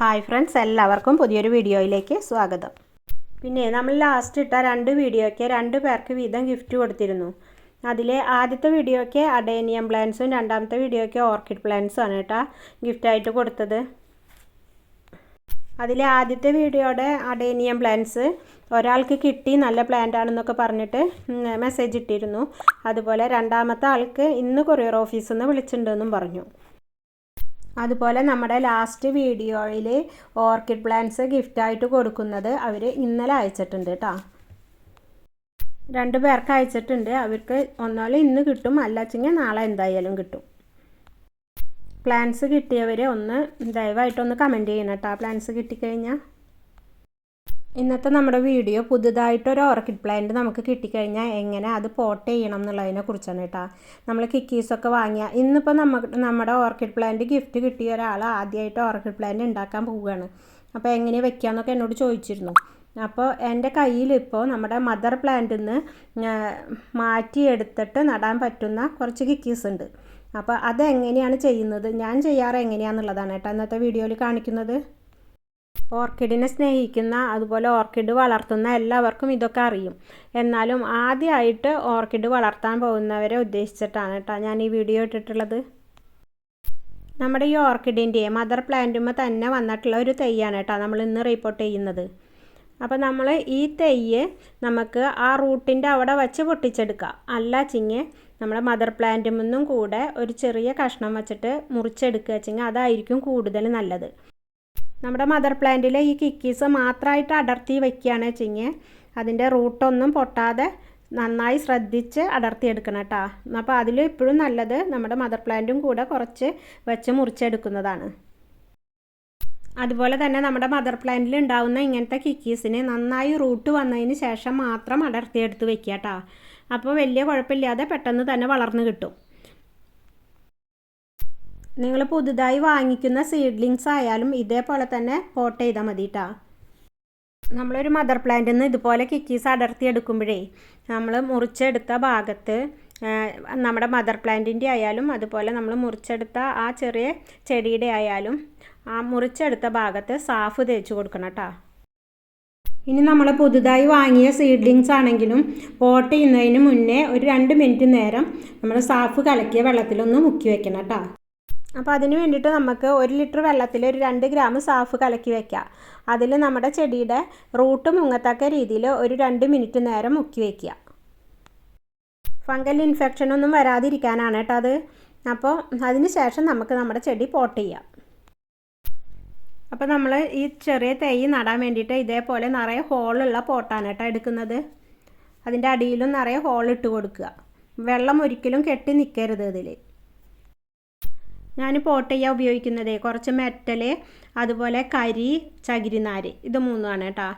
Hi friends എല്ലാവർക്കും പുതിയൊരു വീഡിയോയിലേക്ക് സ്വാഗതം. പിന്നെ നമ്മൾ ലാസ്റ്റ് ഇട്ട രണ്ട് വീഡിയോയ്ക്ക് രണ്ട് പേർക്ക് വീതം ഗിഫ്റ്റ് കൊടുത്തിരുന്നു. അതിലെ ആദ്യത്തെ വീഡിയോയ്ക്ക് അഡേനിയം പ്ലാന്റ്സും രണ്ടാമത്തെ വീഡിയോയ്ക്ക് ഓർക്കിഡ് പ്ലാന്റ്സും ആണ് കേട്ടോ ഗിഫ്റ്റായിട്ട് കൊടുത്തത്. അതിലെ ആദ്യത്തെ വീഡിയോയുടെ അഡേനിയം പ്ലാന്റ്സ് ഒരാൾക്ക് കിട്ടി നല്ല പ്ലാന്റ് ആണെന്നൊക്കെ പറഞ്ഞിട്ട് മെസ്സേജ് ഇട്ടിരുന്നു. അതുപോലെ രണ്ടാമത്തെ ആൾക്ക് ഇന്ന് കൊറിയർ ഓഫീസിൽ നിന്ന് വിളിച്ചിട്ടുണ്ടെന്നും പറഞ്ഞു. അതുപോലെ നമ്മുടെ ലാസ്റ്റ് വീഡിയോയിൽ ഓർക്കിഡ് പ്ലാന്റ്സ് ഗിഫ്റ്റായിട്ട് കൊടുക്കുന്നത് അവർ ഇന്നലെ അയച്ചിട്ടുണ്ട് കേട്ടോ രണ്ട് പേർക്ക് അയച്ചിട്ടുണ്ട്. അവർക്ക് ഒന്നാലും ഇന്ന് കിട്ടും അല്ലാച്ചെങ്കിൽ നാളെ എന്തായാലും കിട്ടും. പ്ലാൻസ് കിട്ടിയവർ ഒന്ന് ദയവായിട്ടൊന്ന് കമന്റ് ചെയ്യണം കേട്ടോ പ്ലാൻസ് കിട്ടിക്കഴിഞ്ഞാൽ ഇന്നത്തെ നമ്മുടെ വീഡിയോ പുതുതായിട്ടൊരു ഓർക്കിഡ് പ്ലാന്റ് നമുക്ക് കിട്ടിക്കഴിഞ്ഞാൽ എങ്ങനെ അത് പോട്ട് ചെയ്യണം എന്നുള്ളതിനെ കുറിച്ചാണ് കേട്ടോ. നമ്മൾ കിക്കീസൊക്കെ വാങ്ങിയ ഇന്നിപ്പോൾ നമുക്ക് നമ്മുടെ ഓർക്കിഡ് പ്ലാന്റ് ഗിഫ്റ്റ് കിട്ടിയ ഒരാൾ ആദ്യമായിട്ട് ഓർക്കിഡ് പ്ലാന്റ് ഉണ്ടാക്കാൻ പോവുകയാണ്. അപ്പോൾ എങ്ങനെ വെക്കാമെന്നൊക്കെ എന്നോട് ചോദിച്ചിരുന്നു. അപ്പോൾ എന്റെ കയ്യിൽ ഇപ്പോൾ നമ്മുടെ മദർ പ്ലാന്റിൽ നിന്ന് മാറ്റിയെടുത്തിട്ട് നടാൻ പറ്റുന്ന കുറച്ച് കിക്കീസ് ഉണ്ട്. അപ്പോൾ അതെങ്ങനെയാണ് ചെയ്യുന്നത്? ഞാൻ ചെയ്യാറ് എങ്ങനെയാണെന്നുള്ളതാണ് കേട്ടോ ഇന്നത്തെ വീഡിയോയിൽ കാണിക്കുന്നത്. ഓർക്കിഡിനെ സ്നേഹിക്കുന്ന അതുപോലെ ഓർക്കിഡ് വളർത്തുന്ന എല്ലാവർക്കും ഇതൊക്കെ അറിയും. എന്നാലും ആദ്യമായിട്ട് ഓർക്കിഡ് വളർത്താൻ പോകുന്നവരെ ഉദ്ദേശിച്ചിട്ടാണ് കേട്ടോ ഞാൻ ഈ വീഡിയോ ഇട്ടിട്ടുള്ളത്. നമ്മുടെ ഈ ഓർക്കിഡിന്റെ മദർ പ്ലാന്റുമ്പോൾ തന്നെ വന്നിട്ടുള്ള ഒരു തെയ്യാണ് കേട്ടോ നമ്മൾ ഇന്ന് റിപ്പോർട്ട് ചെയ്യുന്നത്. അപ്പോൾ നമ്മൾ ഈ തെയ്യ് നമുക്ക് ആ റൂട്ടിന്റെ അവിടെ വച്ച് പൊട്ടിച്ചെടുക്കാം. അല്ല ചിങ്ങ് നമ്മുടെ മദർ പ്ലാന്റുമെന്നും കൂടെ ഒരു ചെറിയ കഷ്ണം വച്ചിട്ട് മുറിച്ചെടുക്കുക വെച്ചെങ്കിൽ അതായിരിക്കും കൂടുതൽ നല്ലത്. നമ്മുടെ മദർ പ്ലാന്റിൽ ഈ കിക്കീസ് മാത്രമായിട്ട് അടർത്തി വയ്ക്കുകയാണ് വെച്ചെങ്കിൽ അതിന്റെ റൂട്ടൊന്നും പൊട്ടാതെ നന്നായി ശ്രദ്ധിച്ച് അടർത്തിയെടുക്കണം കേട്ടോ. അപ്പോൾ അതിൽ ഇപ്പോഴും നല്ലത് നമ്മുടെ മദർ പ്ലാന്റും കൂടെ കുറച്ച് വെച്ച് മുറിച്ചെടുക്കുന്നതാണ്. അതുപോലെ തന്നെ നമ്മുടെ മദർ പ്ലാന്റിൽ ഉണ്ടാവുന്ന ഇങ്ങനത്തെ കിക്കീസിന് നന്നായി റൂട്ട് വന്നതിന് ശേഷം മാത്രം അടർത്തിയെടുത്ത് വെക്കുക കേട്ടോ. അപ്പോൾ വലിയ കുഴപ്പമില്ലാതെ പെട്ടെന്ന് തന്നെ വളർന്നു കിട്ടും. നിങ്ങൾ പുതുതായി വാങ്ങിക്കുന്ന സീഡ്ലിങ്സ് ആയാലും ഇതേപോലെ തന്നെ പോട്ട് ചെയ്താൽ മതി കേട്ടോ നമ്മളൊരു മദർ പ്ലാന്റിൽ നിന്ന് ഇതുപോലെ കിക്കീസ് അടർത്തി എടുക്കുമ്പോഴേ നമ്മൾ മുറിച്ചെടുത്ത ഭാഗത്ത് നമ്മുടെ മദർ പ്ലാന്റിന്റെ ആയാലും അതുപോലെ നമ്മൾ മുറിച്ചെടുത്ത ആ ചെറിയ ചെടിയുടെ ആയാലും ആ മുറിച്ചെടുത്ത ഭാഗത്ത് സാഫ് തേച്ച് കൊടുക്കണം കേട്ടോ ഇനി നമ്മൾ പുതുതായി വാങ്ങിയ സീഡ്ലിങ്സ് ആണെങ്കിലും പോട്ട് ചെയ്യുന്നതിന് മുന്നേ ഒരു രണ്ട് മിനിറ്റ് നേരം നമ്മൾ സാഫ് കലക്കിയ വെള്ളത്തിലൊന്ന് മുക്കി വെക്കണം കേട്ടോ അപ്പോൾ അതിന് വേണ്ടിയിട്ട് നമുക്ക് ഒരു ലിറ്റർ വെള്ളത്തിൽ ഒരു രണ്ട് ഗ്രാം സാഫ് കലക്കി വെക്കുക അതിൽ നമ്മുടെ ചെടിയുടെ റൂട്ട് മുങ്ങത്തക്ക രീതിയിൽ ഒരു രണ്ട് മിനിറ്റ് നേരം മുക്കി വയ്ക്കുക ഫംഗൽ ഇൻഫെക്ഷൻ ഒന്നും വരാതിരിക്കാനാണ് കേട്ടോ അത്. അപ്പോൾ അതിന് ശേഷം നമുക്ക് നമ്മുടെ ചെടി പോട്ട് ചെയ്യാം. അപ്പോൾ നമ്മൾ ഈ ചെറിയ തൈ നടാൻ വേണ്ടിയിട്ട് ഇതേപോലെ നിറയെ ഹോളുള്ള പോട്ടാണ് കേട്ടോ എടുക്കുന്നത്. അതിന്റെ അടിയിലും നിറയെ ഹോൾ ഇട്ട് കൊടുക്കുക. വെള്ളം ഒരിക്കലും കെട്ടി നിൽക്കരുത് ഇതിൽ ഞാൻ പോട്ട് ഉപയോഗിക്കുന്നത്. കുറച്ച് മെറ്റൽ അതുപോലെ കരി ചകിരിനാര്. ഇത് മൂന്നുമാണ് കേട്ടോ.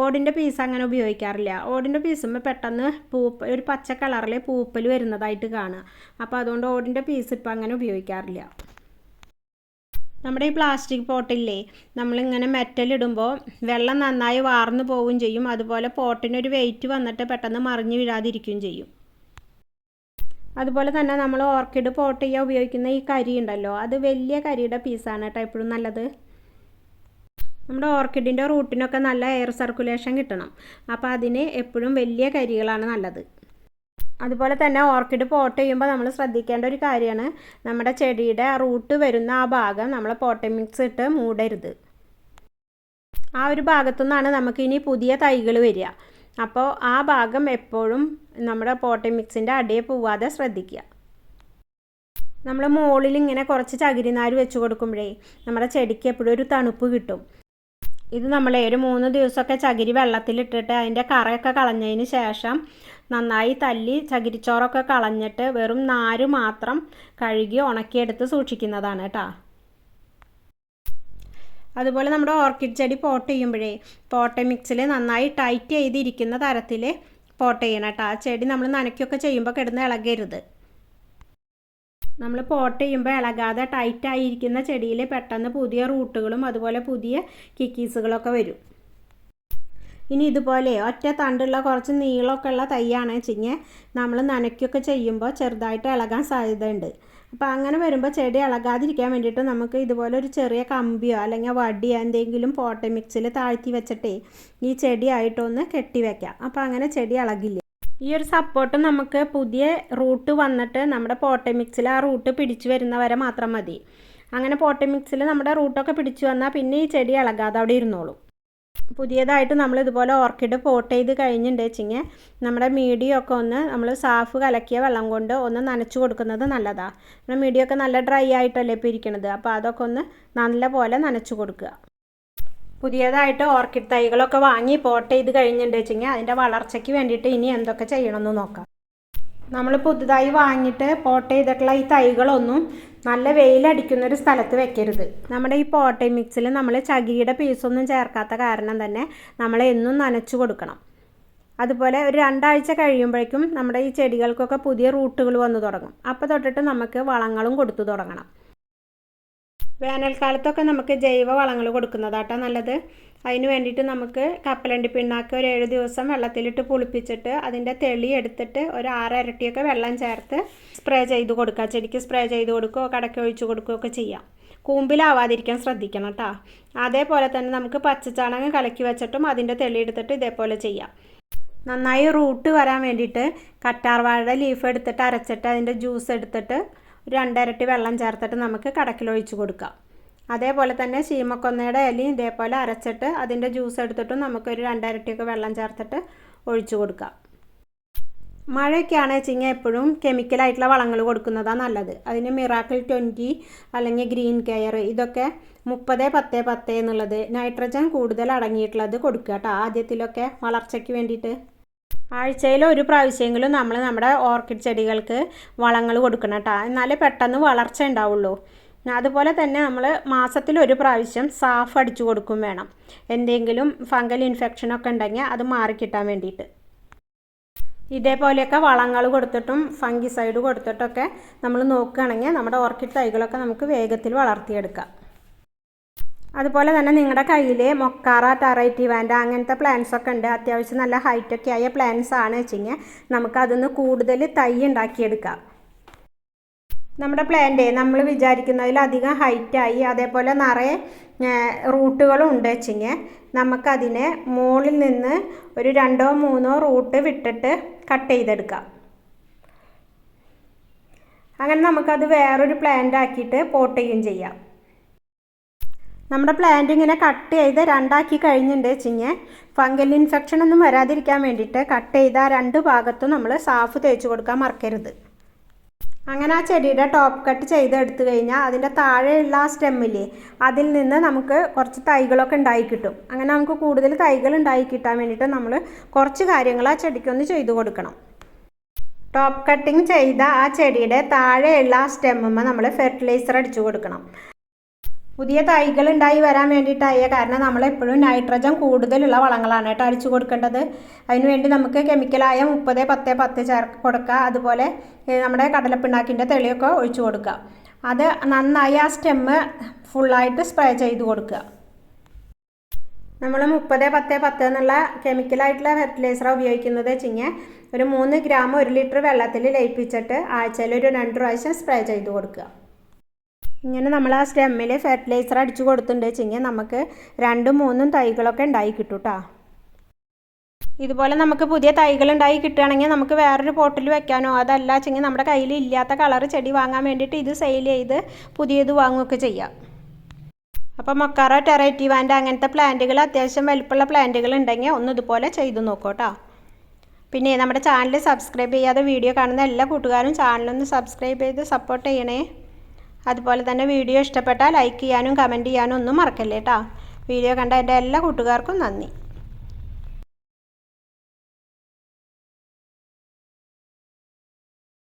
ഓടിന്റെ പീസ് അങ്ങനെ ഉപയോഗിക്കാറില്ല. ഓടിന്റെ പീസുമ്പോൾ പെട്ടെന്ന് പൂപ്പ് ഒരു പച്ച കളറിൽ പൂപ്പൽ വരുന്നതായിട്ട് കാണുക അപ്പോൾ അതുകൊണ്ട് ഓടിന്റെ പീസ് ഇപ്പം അങ്ങനെ ഉപയോഗിക്കാറില്ല. നമ്മുടെ ഈ പ്ലാസ്റ്റിക് പോട്ടില്ലേ നമ്മളിങ്ങനെ മെറ്റലിടുമ്പോൾ വെള്ളം നന്നായി വാർന്നു പോവുകയും ചെയ്യും. അതുപോലെ പോട്ടിനൊരു വെയിറ്റ് വന്നിട്ട് പെട്ടെന്ന് മറിഞ്ഞു വീഴാതിരിക്കുകയും ചെയ്യും. അതുപോലെ തന്നെ നമ്മൾ ഓർക്കിഡ് പോട്ട് ചെയ്യാൻ ഉപയോഗിക്കുന്ന ഈ കരി ഉണ്ടല്ലോ അത് വലിയ കരിയുടെ പീസാണ് കേട്ടോ എപ്പോഴും നല്ലത്. നമ്മുടെ ഓർക്കിഡിന്റെ റൂട്ടിനൊക്കെ നല്ല എയർ സർക്കുലേഷൻ കിട്ടണം. അപ്പോൾ അതിന് എപ്പോഴും വലിയ കരികളാണ് നല്ലത്. അതുപോലെ തന്നെ ഓർക്കിഡ് പോട്ട് ചെയ്യുമ്പോൾ നമ്മൾ ശ്രദ്ധിക്കേണ്ട ഒരു കാര്യമാണ് നമ്മുടെ ചെടിയുടെ റൂട്ട് വരുന്ന ആ ഭാഗം നമ്മൾ പോട്ട് മിക്സ് ഇട്ട് മൂടരുത്. ആ ഒരു ഭാഗത്തു നിന്നാണ് നമുക്കിനി പുതിയ തൈകൾ വരിക. അപ്പോൾ ആ ഭാഗം എപ്പോഴും നമ്മുടെ പോട്ടി മിക്സിന്റെ അടിയെ പോവാതെ ശ്രദ്ധിക്കുക. നമ്മൾ മുകളിൽ ഇങ്ങനെ കുറച്ച് ചകിരിനാര് വെച്ച് കൊടുക്കുമ്പോഴേ നമ്മുടെ ചെടിക്ക് എപ്പോഴും ഒരു തണുപ്പ് കിട്ടും. ഇത് നമ്മൾ ഒരു മൂന്ന് ദിവസമൊക്കെ ചകിരി വെള്ളത്തിലിട്ടിട്ട് അതിന്റെ കറയൊക്കെ കളഞ്ഞതിന് ശേഷം നന്നായി തല്ലി ചകിരിച്ചോറൊക്കെ കളഞ്ഞിട്ട് വെറും നാര് മാത്രം കഴുകി ഉണക്കിയെടുത്ത് സൂക്ഷിക്കുന്നതാണ് കേട്ടോ. അതുപോലെ നമ്മുടെ ഓർക്കിഡ് ചെടി പോട്ട് ചെയ്യുമ്പോഴേ പോട്ട് മിക്സിൽ നന്നായി ടൈറ്റ് ചെയ്തിരിക്കുന്ന തരത്തിൽ പോട്ട് ചെയ്യണം കേട്ടോ. ആ ചെടി നമ്മൾ നനയ്ക്കൊക്കെ ചെയ്യുമ്പോൾ കിടന്ന് ഇളകരുത്. നമ്മൾ പോട്ട് ചെയ്യുമ്പോൾ ഇളകാതെ ടൈറ്റായിരിക്കുന്ന ചെടിയിൽ പെട്ടെന്ന് പുതിയ റൂട്ടുകളും അതുപോലെ പുതിയ കിക്കീസുകളൊക്കെ വരും. ഇനി ഇതുപോലെ ഒറ്റ തണ്ടുള്ള കുറച്ച് നീളമൊക്കെ ഉള്ള തൈയാണ്. വെച്ചിങ്ങനെ നമ്മൾ നനയ്ക്കൊക്കെ ചെയ്യുമ്പോൾ ചെറുതായിട്ട് ഇളകാൻ സാധ്യതയുണ്ട്. അപ്പോൾ അങ്ങനെ വരുമ്പോൾ ചെടി ഇളകാതിരിക്കാൻ വേണ്ടിയിട്ട് നമുക്ക് ഇതുപോലെ ഒരു ചെറിയ കമ്പിയോ അല്ലെങ്കിൽ വടിയോ എന്തെങ്കിലും പോട്ടെ മിക്സിൽ താഴ്ത്തി വെച്ചിട്ടേ ഈ ചെടിയായിട്ടൊന്ന് കെട്ടി വെക്കാം. അപ്പോൾ അങ്ങനെ ചെടി ഇളകില്ല ഈ ഒരു സപ്പോർട്ട് നമുക്ക് പുതിയ റൂട്ട് വന്നിട്ട് നമ്മുടെ പോട്ടെ മിക്സിൽ ആ റൂട്ട് പിടിച്ചു വരുന്നവരെ മാത്രം മതി. അങ്ങനെ പോട്ടെ മിക്സിൽ നമ്മുടെ റൂട്ടൊക്കെ പിടിച്ചു വന്നാൽ പിന്നെ ഈ ചെടി ഇളകാതെ അവിടെ ഇരുന്നോളും. പുതിയതായിട്ട് നമ്മൾ ഇതുപോലെ ഓർക്കിഡ് പോട്ട് ചെയ്ത് കഴിഞ്ഞിട്ടുണ്ട് വെച്ചിങ്ങ്. നമ്മുടെ മീഡിയൊക്കെ ഒന്ന് നമ്മൾ സാഫ് കലക്കിയ വെള്ളം കൊണ്ട് ഒന്ന് നനച്ചു കൊടുക്കുന്നത് നല്ലതാണ് നമ്മുടെ മീഡിയൊക്കെ നല്ല ഡ്രൈ ആയിട്ടല്ലേ ഇപ്പോൾ ഇരിക്കണത്. അപ്പോൾ അതൊക്കെ ഒന്ന് നല്ല പോലെ നനച്ചു കൊടുക്കുക. പുതിയതായിട്ട് ഓർക്കിഡ് തൈകളൊക്കെ വാങ്ങി പോട്ട് ചെയ്ത് കഴിഞ്ഞിട്ടുണ്ട് വെച്ചിങ്ങ്. അതിന്റെ വളർച്ചയ്ക്ക് വേണ്ടിയിട്ട് ഇനി എന്തൊക്കെ ചെയ്യണമെന്ന് നോക്കാം. നമ്മൾ പുതുതായി വാങ്ങിയിട്ട് പോട്ട് ചെയ്തിട്ടുള്ള ഈ തൈകളൊന്നും നല്ല വെയിലടിക്കുന്ന ഒരു സ്ഥലത്ത് വെക്കരുത്. നമ്മുടെ ഈ പോട്ടെ മിക്സിൽ നമ്മൾ ചകിരിയുടെ പീസൊന്നും ചേർക്കാത്ത കാരണം തന്നെ നമ്മൾ എന്നും നനച്ചു കൊടുക്കണം. അതുപോലെ ഒരു രണ്ടാഴ്ച കഴിയുമ്പോഴേക്കും നമ്മുടെ ഈ ചെടികൾക്കൊക്കെ പുതിയ റൂട്ടുകൾ വന്നു തുടങ്ങും. അപ്പോൾ തൊട്ടിട്ട് നമുക്ക് വളങ്ങളും കൊടുത്തു തുടങ്ങണം. വേനൽക്കാലത്തൊക്കെ നമുക്ക് ജൈവ വളങ്ങൾ കൊടുക്കുന്നതാട്ടോ നല്ലത്. അതിന് വേണ്ടിയിട്ട് നമുക്ക് കപ്പലണ്ടി പിണ്ണാക്ക് ഒരു ഏഴ് ദിവസം വെള്ളത്തിലിട്ട് പുളിപ്പിച്ചിട്ട് അതിന്റെ തെളി എടുത്തിട്ട് ഒരു ആറ് ഇരട്ടിയൊക്കെ വെള്ളം ചേർത്ത് സ്പ്രേ ചെയ്ത് കൊടുക്കുക. ചെടിക്ക് സ്പ്രേ ചെയ്ത് കൊടുക്കുകയോ കടക്കി ഒഴിച്ച് കൊടുക്കുകയൊക്കെ ചെയ്യാം. കൂമ്പിലാവാതിരിക്കാൻ ശ്രദ്ധിക്കണം കേട്ടോ അതേപോലെ തന്നെ നമുക്ക് പച്ചച്ചാണകം കലക്കി വെച്ചിട്ടും അതിന്റെ തെളി എടുത്തിട്ട് ഇതേപോലെ ചെയ്യാം. നന്നായി റൂട്ട് വരാൻ വേണ്ടിയിട്ട് കറ്റാർവാഴയുടെ ലീഫ് എടുത്തിട്ട് അരച്ചിട്ട് അതിന്റെ ജ്യൂസ് എടുത്തിട്ട് രണ്ടരട്ടി വെള്ളം ചേർത്തിട്ട് നമുക്ക് കടക്കിലൊഴിച്ച് കൊടുക്കാം. അതേപോലെ തന്നെ ചീമക്കൊന്നയുടെ ഇലയും ഇതേപോലെ അരച്ചിട്ട് അതിന്റെ ജ്യൂസ് എടുത്തിട്ടും നമുക്കൊരു രണ്ടരട്ടിയൊക്കെ വെള്ളം ചേർത്തിട്ട് ഒഴിച്ചു കൊടുക്കാം. മഴയൊക്കെയാണ് കഴിഞ്ഞാൽ എപ്പോഴും കെമിക്കലായിട്ടുള്ള വളങ്ങൾ കൊടുക്കുന്നതാണ് നല്ലത്. അതിന് മിറാക്കിൾ ട്വന്റി അല്ലെങ്കിൽ ഗ്രീൻ കെയർ ഇതൊക്കെ മുപ്പത് പത്ത് പത്ത് എന്നുള്ളത് നൈട്രജൻ കൂടുതൽ അടങ്ങിയിട്ടുള്ളത് കൊടുക്കുക കേട്ടോ. ആദ്യത്തിലൊക്കെ വളർച്ചയ്ക്ക് വേണ്ടിയിട്ട്. ആഴ്ചയിൽ ഒരു പ്രാവശ്യമെങ്കിലും നമ്മൾ നമ്മുടെ ഓർക്കിഡ് ചെടികൾക്ക് വളങ്ങൾ കൊടുക്കണം കേട്ടോ. എന്നാലേ പെട്ടെന്ന് വളർച്ച ഉണ്ടാവുള്ളൂ. അതുപോലെ തന്നെ നമ്മൾ മാസത്തിൽ ഒരു പ്രാവശ്യം സാഫ് അടിച്ചു കൊടുക്കും വേണം. എന്തെങ്കിലും ഫംഗൽ ഇൻഫെക്ഷൻ ഒക്കെ ഉണ്ടെങ്കിൽ അത് മാറിക്കിട്ടാൻ വേണ്ടിയിട്ട്. ഇതേപോലെയൊക്കെ വളങ്ങൾ കൊടുത്തിട്ടും ഫംഗിസൈഡ് കൊടുത്തിട്ടൊക്കെ നമ്മൾ നോക്കുകയാണെങ്കിൽ നമ്മുടെ ഓർക്കിഡ് തൈകളൊക്കെ നമുക്ക് വേഗത്തിൽ വളർത്തിയെടുക്കാം. അതുപോലെ തന്നെ നിങ്ങളുടെ കയ്യിൽ മൊക്കാറ ടറൈറ്റി വാൻഡ അങ്ങനത്തെ പ്ലാന്റ്സ് ഒക്കെ ഉണ്ട്. അത്യാവശ്യം നല്ല ഹൈറ്റൊക്കെ ആയ പ്ലാന്റ്സ് ആണ് വെച്ചിങ്ങനെ നമുക്ക് അതിന്ന് കൂടുതൽ തൈ ഉണ്ടാക്കിയെടുക്കാം നമ്മുടെ പ്ലാന്റ് നമ്മൾ വിചാരിക്കുന്നതിലധികം ഹൈറ്റായി അതേപോലെ നിറയെ റൂട്ടുകളും ഉണ്ട് വെച്ചിങ്ങനെ നമുക്കതിനെ മുകളിൽ നിന്ന് ഒരു രണ്ടോ മൂന്നോ റൂട്ട് വിട്ടിട്ട് കട്ട് ചെയ്തെടുക്കാം. അങ്ങനെ നമുക്കത് വേറൊരു പ്ലാന്റ് ആക്കിയിട്ട് പോട്ട് ചെയ്യാം. നമ്മുടെ പ്ലാന്റ് ഇങ്ങനെ കട്ട് ചെയ്ത് രണ്ടാക്കി കഴിഞ്ഞിട്ടുണ്ട് വെച്ചിങ്ങ് ഫംഗൽ ഇൻഫെക്ഷൻ ഒന്നും വരാതിരിക്കാൻ വേണ്ടിയിട്ട് കട്ട് ചെയ്ത രണ്ട് ഭാഗത്തും നമ്മൾ സാഫ് തേച്ച് കൊടുക്കാൻ മറക്കരുത്. അങ്ങനെ ആ ചെടിയുടെ ടോപ്പ് കട്ട് ചെയ്ത് എടുത്തു കഴിഞ്ഞാൽ അതിന്റെ താഴെയുള്ള ആ സ്റ്റെമ്മില്ലേ അതിൽ നിന്ന് നമുക്ക് കുറച്ച് തൈകളൊക്കെ ഉണ്ടായി കിട്ടും. അങ്ങനെ നമുക്ക് കൂടുതൽ തൈകൾ ഉണ്ടായി കിട്ടാൻ വേണ്ടിയിട്ട് നമ്മൾ കുറച്ച് കാര്യങ്ങൾ ആ ചെടിക്കൊന്ന് ചെയ്തു കൊടുക്കണം. ടോപ്പ് കട്ടിങ് ചെയ്ത ആ ചെടിയുടെ താഴെയുള്ള ആ സ്റ്റെമ്മ നമ്മൾ ഫെർട്ടിലൈസർ അടിച്ചു കൊടുക്കണം. പുതിയ തൈകൾ ഉണ്ടായി വരാൻ വേണ്ടിയിട്ടായ കാരണം നമ്മളെപ്പോഴും നൈട്രജൻ കൂടുതലുള്ള വളങ്ങളാണ് കേട്ടോ അടിച്ചു കൊടുക്കേണ്ടത്. അതിനുവേണ്ടി നമുക്ക് കെമിക്കലായ മുപ്പത് പത്ത് പത്ത് ചേർക്ക് കൊടുക്കുക. അതുപോലെ നമ്മുടെ കടലപ്പിണ്ണാക്കിന്റെ തെളിയൊക്കെ ഒഴിച്ചു കൊടുക്കുക. അത് നന്നായി ആ സ്റ്റെമ്മ് ഫുള്ളായിട്ട് സ്പ്രേ ചെയ്ത് കൊടുക്കുക. നമ്മൾ മുപ്പത് പത്ത് പത്ത് എന്നുള്ള കെമിക്കലായിട്ടുള്ള ഫെർട്ടിലൈസറാണ് ഉപയോഗിക്കുന്നത് വെച്ചിങ്ങനെ ഒരു മൂന്ന് ഗ്രാം ഒരു ലിറ്റർ വെള്ളത്തിൽ ലയിപ്പിച്ചിട്ട് ആഴ്ചയിൽ ഒരു രണ്ട് പ്രാവശ്യം സ്പ്രേ ചെയ്ത് കൊടുക്കുക. ഇങ്ങനെ നമ്മൾ ആ സ്റ്റെമ്മിൽ ഫെർട്ടിലൈസർ അടിച്ചു കൊടുത്തിട്ടുണ്ട്. വെച്ചെങ്കിൽ നമുക്ക് രണ്ടും മൂന്നും തൈകളൊക്കെ ഉണ്ടായി കിട്ടും കേട്ടോ ഇതുപോലെ നമുക്ക് പുതിയ തൈകൾ ഉണ്ടായി കിട്ടുകയാണെങ്കിൽ നമുക്ക് വേറൊരു പോട്ടിൽ വെക്കാനോ അതല്ല വെച്ചെങ്കിൽ നമ്മുടെ കയ്യിൽ ഇല്ലാത്ത കളർ ചെടി വാങ്ങാൻ വേണ്ടിയിട്ട് ഇത് സെയിൽ ചെയ്ത് പുതിയത് വാങ്ങുകയൊക്കെ ചെയ്യാം. അപ്പോൾ മൊക്കാറ ടെറൈറ്റി വാൻഡ് അങ്ങനത്തെ പ്ലാന്റുകൾ അത്യാവശ്യം വലിപ്പമുള്ള പ്ലാന്റുകൾ ഉണ്ടെങ്കിൽ ഒന്ന് ഇതുപോലെ ചെയ്തു നോക്കൂ പിന്നെ നമ്മുടെ ചാനൽ സബ്സ്ക്രൈബ് ചെയ്യാതെ വീഡിയോ കാണുന്ന എല്ലാ കൂട്ടുകാരും ചാനലൊന്ന് സബ്സ്ക്രൈബ് ചെയ്ത് സപ്പോർട്ട് ചെയ്യണേ. അതുപോലെ തന്നെ വീഡിയോ ഇഷ്ടപ്പെട്ടാൽ ലൈക്ക് ചെയ്യാനും കമന്റ് ചെയ്യാനും ഒന്നും മറക്കല്ലേ കേട്ടോ വീഡിയോ കണ്ട എന്റെ എല്ലാ കൂട്ടുകാർക്കും നന്ദി.